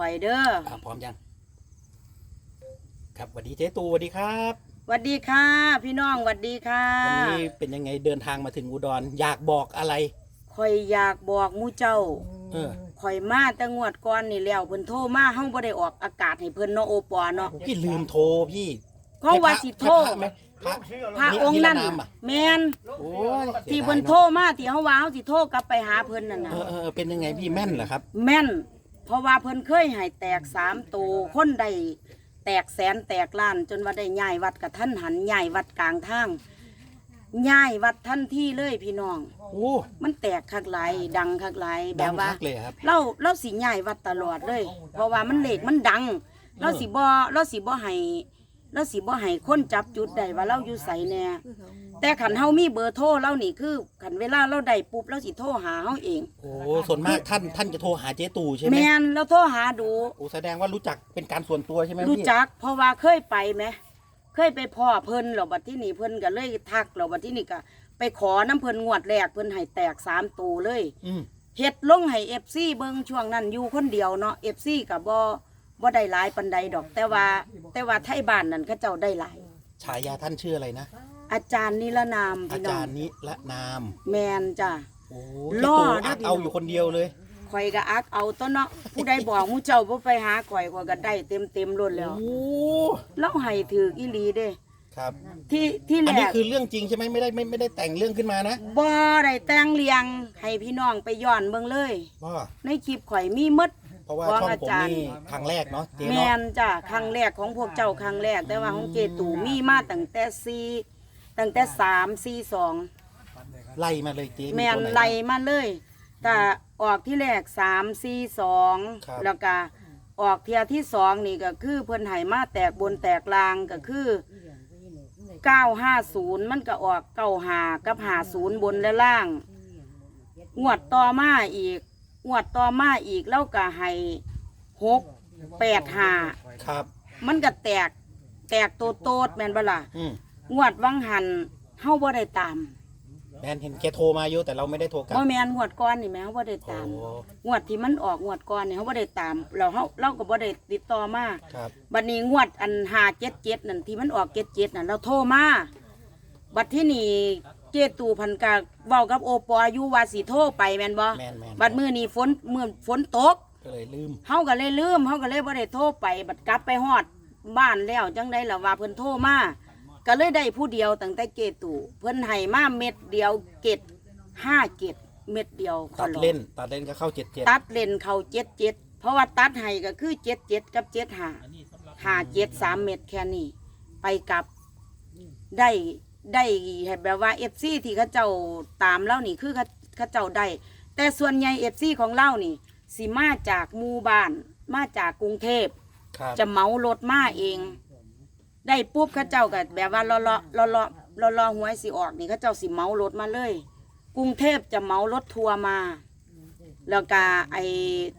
ข่อยเด้ออ่าพร้อมยัง ครับสวัสดีเจ๊ตูสวัสดีครับหวัดดีค่ะ พี่น้องหวัดดีค่ะวันนี้เป็นยังไงเดินทางมาถึงอุดร อยากบอกอะไร ข่อยอยากบอกหมู่เจ้าเออข่อยมาแต่งวดก่อนนี่แล้วเพิ่นโทรมาเฮาบ่ได้ออกอากาศให้เพิ่นเนาะโอปอเนาะพี่ลืมโทรพี่เขาว่าสิโทรให้พะไหมพระ พระองค์นั้นนิรนามอะ แม่นโอ้ยที่เพิ่นโทรมาที่เฮาว่าเฮาสิโทรกลับไปหาเพิ่นนั่นน่ะ เออเออเออเป็นยังไงพี่แม่นเหรอครับ แม่น เพราะว่าเพิ่นเคยให้แตกสามตัวคนใดแตกแสนแตกล้าน จนว่าได้ย้ายวัดกับท่านหันย้ายวัดกลางทางย้ายวัดทันทีเลยพี่น้อง โอ้มันแตกคักหลายดังคักหลายแบดังบว่า คักเลยครับ เราเราสิย้ายวัดตลอดเลย เพราะว่ามันเลขมันดัง เราสิบ่เราสิบ่ให้เราสิบ่ให้คนจับจุดได้ว่าเราอยู่ไสแน่ แต่ขันเฮามีเบอร์โทรเรานี่คือขันเวลาเราได้ปุ๊บเราสิโทรหาเฮาเอง โอ้ส่วนมากท่านท่านจะโทรหาเจ๊ตูใช่ไหมแม่นเราโทรหาดู โอ้แสดงว่ารู้จักเป็นการส่วนตัวใช่ไหมรู้พี่จักเพราะว่าเคยไปไหมเคยไปพ่อเพิ่นหรอบัดที่นี่เพิ่นก็เลยทักหรอบัดที่นี่ก็ไปขอน้ำเพิ่นงวดแรกเพิ่นให้แตกสามตูเลย อืมเฮ็ดลงให้เอฟซีเบิ่งช่วงนั้นอยู่คนเดียวเนาะเอฟซีกับบ่บ่ได้หลายปันใดดอก แต่ว่า แต่ว่าไทยบ้านนั่นเขาเจ้าได้หลาย ฉายาท่านชื่ออะไรนะ อาจารย์นิรนามอาพี่น้อจางรย์นิรนามแมนจ้ะ โอ้ล่เจ๊อตูนะอักพี่น้อง เอาอยู่คนเดียวเลยข่อยก็อักเอาตัวเนาะผู้ใดบอกหมู่เจ้าบ่ไปหาข่อยข่อยก็ได้เต็มเต็มๆล้นแล้วโอ้เล่าให้ถืออีหลีเด้ ครับ ที่ที่อันแรนี้กคือเรื่องจริงใช่ไหมไม่ได้ไม่ไม่ได้แต่งเรื่องขึ้นมานะบ่ได้แต่งเรียงให้พี่น้องไปย้อนเบิ่งเลย ว่าในคลิปข่อยมีหมด เพราะว่าของช่องอาผมจารย์ นี่ครั้งแรกเนาะเจ๊แมเนาะนจ้ะครั้งแรกของพวกเจ้าครั้งแรกแต่ว่าของเกตูมีมาตั้งแต่สี่ ตั้งแต่สามสี่สองไล่มาเลยเจ๊แมนตัวหไล่มาเลยแต่ออกที่แรกสามสี่สองครับ แล้วก็ออกเทียที่สองนี่ก็คือเพิ่นไห้มาแตกบนแตกลางก็คือเก้าห้าศูนย์มันก็ออกเก้าหากับหาศูนย์บนและล่าง งวดต่อมาอีก งวดต่อมาอีกแล้วก็ให้หกแปดหา ครับ มันก็แตก แตกโตโตดแม่นบ่ล่ะอืม งวดวังหันเฮาบ่ได้ตามแมนเห็นแกโทรมาอยู่แต่เราไม่ได้โทรกลับ บ่แม่นงวดก่อนนี่แม่เฮาบ่ได้โอ้ตามงวดที่มันออกงวดก่อนนี่เฮาบ่ได้ตามเราเฮาเราก็บ่ได้ติดต่อมาครับ บัดนี้งวดอัน577นั่นที่มันออก77นั่นเราโทรมาบัดที่นี่เจตูพันกาเว้ากับโอปออยู่ว่าสิโทรไปแม่นบ่แมนแมนบัดมื้อนี้ฝนมื้อฝนตก ก็เลยลืม เฮาก็เลยลืมเฮาก็เลยบ่ได้โทรไป บัดกลับไปฮอดบ้านแล้วจังได๋ล่ะว่าเพิ่นโทรมา ก็เลยได้ผู้เดียวตั้งแต่เกตูเพิ่นให้มาเม็ดเดียวเกตห้าเกตเม็ดเดียวขอตัดร้องเล่นตัดเล่นก็เข้าเจ็ดเจ็ดตัดเล่นเข้าเจ็ดเจ็ดเพราะว่าตัดให้ก็คือเจ็ดเจ็ดกับเจ็ดห้าห้าเจ็ดสามเม็ดแค่นี้ ไปกลับได้ได้ให้แบบว่าเอฟซีที่เขาเจ้าตามเล่านี่คือเขาเขาเจ้าได้ แต่ส่วนใหญ่เอฟซีของเล่านี่สิมาจากหมู่บ้านมาจากกรุงเทพ ครับ จะเหมารถมาเอง ได้ปุ๊บเขาเจ้าก็แบบว่าเลาะเลาะเลาะเลาะเลาะเลาะหวยสิออกนี่เขาเจ้าสิเหมารถมาเลย กรุงเทพจะเหมารถทัวร์มา แล้วก็ไอ้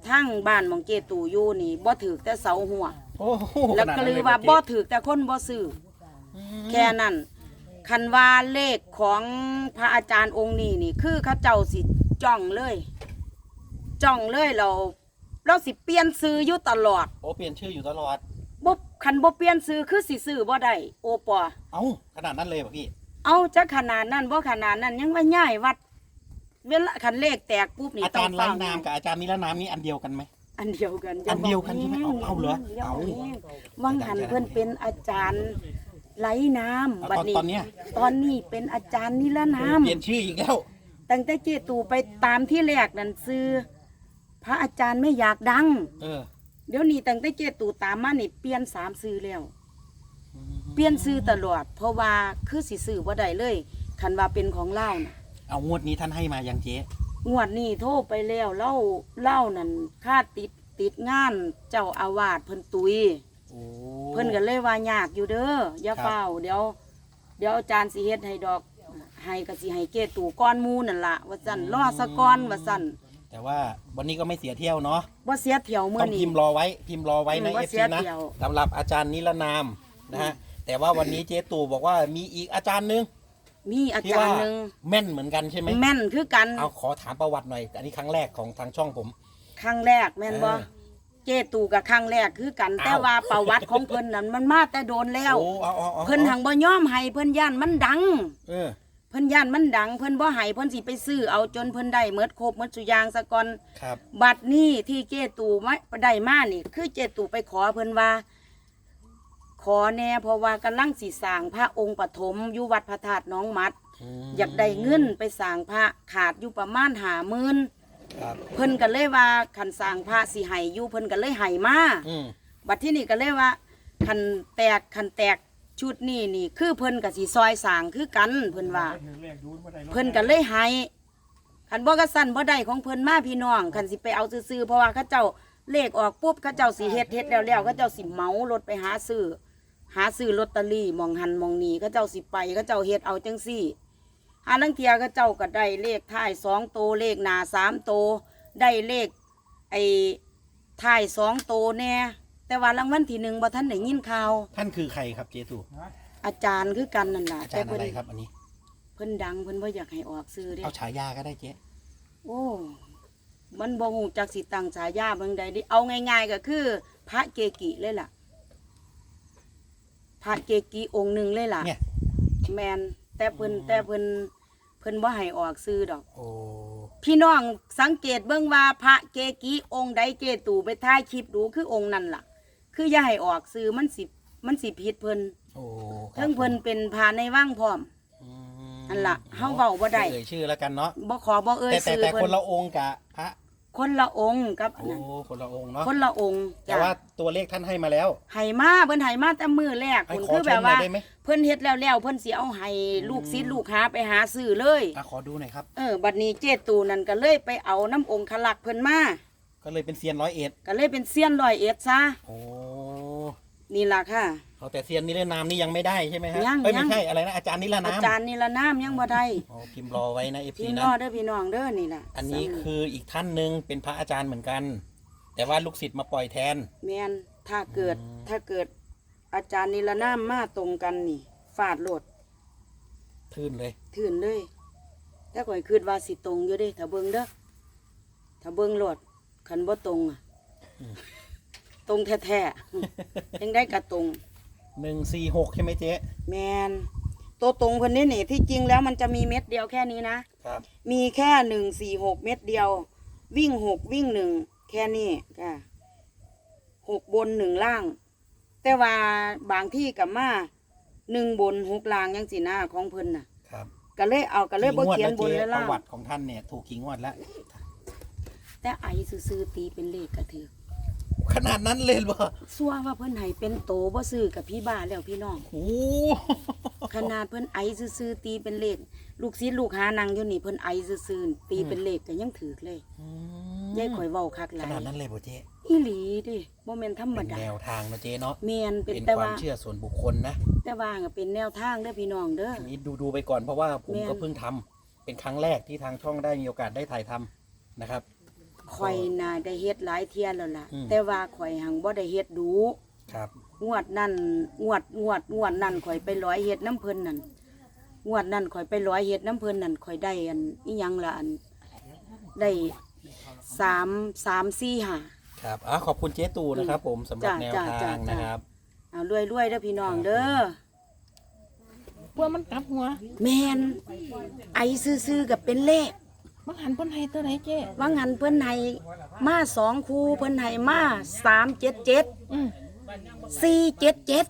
ทั้งบ้านหมองเจตูอยู่นี่บ่ถือแต่เสาหัว โอ้โหแล้วก็ลือว่าบ่ถือแต่คนบ่ซื้ออแค่นั้น คันว่าเลขของพระอาจารย์องค์นี้นี่ คือเขาเจ้าสิจ้องเลย จ้องเลยเรา เราสิเปลี่ยนซื้ออยู่ตลอด โอ้เปลี่ยนชื่ออยู่ตลอดบ่ คันบ่เปลี่ยนซื้อคือสิซื้อบ่ได้โอปอ เอ้าขนาดนั้นเลยป่ะพี่ เอาจักขนาดนั้นบ่ขนาดนั้นยังว่าย้ายวัด เวลาคันเลขแตกปุ๊บนี่อาต้อจางรย์ไร้ฟังนามกับอาจารย์นิรนามนี่อันเดียวกันไหม อันเดียวกันอันเดียวกันใช่ไหมเอาเอาเหรอเอา วังหันเพิ่นเป็นอาจารย์ไร้น้ำเอาบัดตอนนี้ตอนเนี้ยตอนนี้เป็นอาจารย์นิรนาม เปลี่ยนชื่ออีกแล้ว ตั้งแต่เจตูไปตามที่แรกนั่นซื้อพระอาจารย์ไม่อยากดัง เออ เดี๋ยวนี้ตั้งแต่เจตูตามมานี่เปลี่ยนสามซื้อแล้ว เปลี่ยนซื้อตลอด เพราะว่าคือสิซื้อบ่ได้เลยคันว่าเป็นของเล่าน่ะเอางวดนี้ท่านให้มายังเจ๊งวดนี้โทรไปแล้วเล่าเล่านั่นค่าติดติดงานเจ้าอาวาสเพิ่นตุย โอ้ เพิ่นก็เลยว่ายากอยู่เด้ออย่าครับ เฝ้าเดี๋ยว เดี๋ยวอาจารย์สิเฮ็ดให้ดอกให้ก็สิให้เกตูก้อนหมูนั่นล่ะว่าซั่นรอสะก่อนว่าซั่น แต่ว่าวันนี้ก็ไม่เสียเที่ยวเนาะบ่เสียเที่ยวมื้ต้อองนี้ พิมพ์รอไว้พิมพ์รอไว้นะอืมว่าเอฟเสีซียนะเที่ยว สำหรับอาจารย์นิรนามนะฮะแต่ว่าวันนี้เจ๊ตู่บอกว่ามีอีกอาจารย์หนึงมีอาที่จารว่าย์หนึงแม่นเหมือนกันใช่ไหมแม่นคือกันเอาขอถามประวัติหน่อย อันนี้ครั้งแรกของทางช่องผม ครั้งแรกแม่นบ่เออเจตูกับครั้งแรกคือกัน แต่อ้าว ว่าประวัติของเพิ่นนั้นมันมาแต่โดนแล้ว โอ้เอาเอาเอาเพิ่นหังบ่ยอมให้เพิ่นย่านมันดัง เออ เพิ่นย่านมันดัง เพิ่นบ่ให้เพิ่นสิไปซื้อเอาจนเพิ่นได้เมดครบเมดสุอยางซะก่อนครับ บัดนี้ที่เจตูมาได้มานี่ คือเจตูไปขอเพิ่นว่า ขอแน่เพราะว่ากำลังสิสร้างพระองค์ปฐมอยู่วัดพระธาตุน้องมัดมอยากได้เงินไปสร้างพระขาดอยู่ประมาณหาหมื่นครับเพิ่นก็เลยว่าคันสร้างพระสิให้อยู่เพิ่นก็เลยให้มาอืมบัดที่นี่ก็เลยว่าคันแตกคันแตก ชุดนี้นี่ คือเพิ่นก็สิซอยสร้างคือกันเพิ่นว่า เพิ่นก็เลยให้คันบ่กระสั่นบ่ได้ของเพิ่นมาพี่น้องคันสิไปเอาซื้อๆเพราะว่าเขาเจ้าเลขออกปุ๊บเขาเจ้าสิเฮ็ดเฮ็ดแล้วแล้วเขาเจ้าสิเหมารถไปหาซื้อหาซื้อลอตเตอรี่หมองหันหมองนี้เขาเจ้าสิไปเขาเจ้าเฮ็ดเอาจังซี่หาลังเทียเขาเจ้าก็ได้เลขท้ายสองโตวเลขหน้าสามโตวได้เลขไอ้ท้ายสองโตวแน่ แต่ว่ารางวัลที่หนึ่งบ่ทันได้ยินข่าว ท่านคือใครครับเจตูอาจารย์คือกันนั่นล่ะอาแต่จารย์เพิ่อะนไรครับอันนี้ เพิ่นดังเพิ่นบ่อยากให้ออกซื้อเด้เอาฉายาก็ได้เจ๊โอ้ มันบ่ฮู้จักสิตั้งฉายาเบิ่งใดดิเอาง่ายๆก็คือ พระเกกิเลยล่ะ พระเกกิองค์หนึ่งเลยล่ะ เนี่ย แมนแต่เพิ่นแต่เพิ่นเพิ่นบ่ให้ออกซื้อดอก โอ้พี่น้องสังเกตเบิ่งว่าพระเกกิองค์ใดเจตู่ไปถ่ายคลิปดูคือองค์นั้นล่ะ คืออย่าให้ออกซื้อมันสิมันสิผิดเพิ่นโอ้ครับเทั้งเพิ่นเป็นพระในว่างพร้อม อืมอันล่ะเฮาเว้าบ่ได้เอ่ยชื่อแล้วกันเนาะบ่ขอบ่เอ่ยแต่แต่ซื้อแต่เพิ่คนนละองค์กับพระคนละองค์กับอันโอ้นั้นคนละองค์เนาะคนละองค์แต่จ้ะว่าตัวเลขท่านให้มาแล้วไห้มาเพิ่นไห้มาแต่มือแรกให้คุณขอคือชแบมบหน่อว่ายได้ไหมเพิ่นเฮ็ดแล้วแล้วเพิ่นสิเอาให้ลูกศิษย์ลูกหาไปหาซื้อเลย อะขอดูหน่อยครับ เออ บัดนี้เจตูนั่นก็เลยไปเอาน้ำองค์ขลักเพิ่นมาก็เลยเป็นเซียนร้อยเอ็ดก็เลยเป็นเซียนร้อยเอ็ดซะ โอ้ นี่ล่ะค่ะ เอาแต่เซียนนิรนามนี่ยังไม่ได้ใช่ไหมฮะยังเอ้ยยัไม่งใช่อะไรนะอาจารย์นิรอานามจารย์นี่ละน้ำยังบ่ได้อ๋อพิมพ์รอไว้นะเอฟซีพี่นะ น้องเด้อพี่น้องเด้อนี่ล่ะอันนี้คืออีกท่านหนึ่งเป็นพระอาจารย์เหมือนกัน แต่ว่าลูกศิษย์มาปล่อยแทน แม่นถ้าเกิดอืม ถ้าเกิด อาจารย์นี่ละน้ำมาตรงกันนี่ฟาดโลดทื่นเลยทื่นเลยแต่ข่อยคิดว่าสิตรงอยู่เด้ถ้าเบิ่งเด้อถ้าเบิ่งโลดคันบ่ตรงอะ ตรงแท้ๆ ยังได้กระตรง หนึ่งสี่หกใช่ไหมเจ๊แมนตัวตรงคนนี้นี่ที่จริงแล้วมันจะมีเม็ดเดียวแค่นี้นะ ครับ มีแค่หนึ่งสี่หกเม็ดเดียว วิ่งหกวิ่งหนึ่งแค่นี้ค่ะหกบนหนึ่งล่าง แต่ว่าบางที่กับมาหนึ่งบนหกล่างยังสีหน้าของเพิ่นน่ะ ครับก็เลยเอาก็เลยบ่กี่งวดเขียนแล้วบนเจ๊และปล่างระวัติของท่านเนี่ยถูกกี่งวดแล้วแต่ไอซื้อๆตีเป็นเลขกระถือ ขนาดนั้นเลยเหรอซัวว่าเพิ่นให้เป็นโตบ่ซื้อกับพี่บ้าแล้วพี่น้อง โอ้ขนาดเพิ่นไอซื่อๆตีเป็นเลข ลูกศิษย์ลูกหานังอยู่นี่เพิ่นไอซื่อๆตีเป็นเลขก็ยังถือเลยอืมยายข่อยเว้าคักหขลายนาดนั้นเลยบ่เจ๊อีหลีเดิบ่แม่นธรรมเป็นดาแนวทางนะเจ๊เนาะแม่นเป็นเป็นแต่ควาว่ามเชื่อส่วนบุคคลนะแต่ว่าก็เป็นแนวทางเด้อพี่น้องเด้อ อันนี้ดูดูไปก่อนเพราะว่าผมแม่น ก็เพิ่งทำเป็นครั้งแรกที่ทางช่องได้มีโอกาสได้ถ่ายทำนะครับ ข่อยน่ะได้เฮ็ดหลายเที่ยแล้วล่ะ อืม แต่ว่าข่อยหังบ่ได้เฮ็ดดู ครับ งวดนั่นงวดงวดงวดนั่นข่อยไปร้อยเฮ็ดน้ำเพิ่นนั่นงวดนั่นข่อยไปร้อยเฮ็ดน้ำเพิ่นนั่นข่อยได้อันอีหยังละอันได้สามสามสี่ห้า ครับอะขอบคุณเจ๊ตูนะครับ ผมสำหรับจ้ะแนวจ้ะทาจ้ะงจ้ะ นะครับ เอารวยๆเด้อพี่น้องเด้อเพื่อมันกลับหัว แมนไอซื่อๆกับเป็นเลข มันหันพ้นไห้ตัวไหนเจ๊ว่างันเพิ่นให้มาสองคูเพิ่นให้มาสามเจ็ดเจ็ดอืมสี่เจ็ดเจ็ด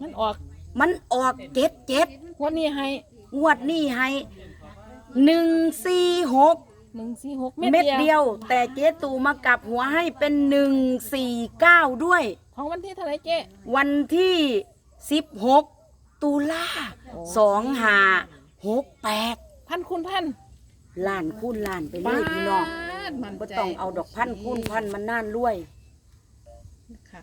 มันออกมันออกเจ็ดเจ็ดวันนี้ให้งวดนี้ให้หนึ่งสี่หกหนึ่งสี่หกเม็ดเดียวแต่เจ๊ตูมากลับหัวให้เป็นหนึ่งสี่เก้าด้วย ของวันที่เท่าไหรเจ๊ วันที่สิบหกตุลาสองหาหกแปดพันคุณพัน ล้านคูณล้านไปเลยพี่น้องดมันบ่ใจต้องเอาดอกพันคูณพันมันน่านรวยค่ะ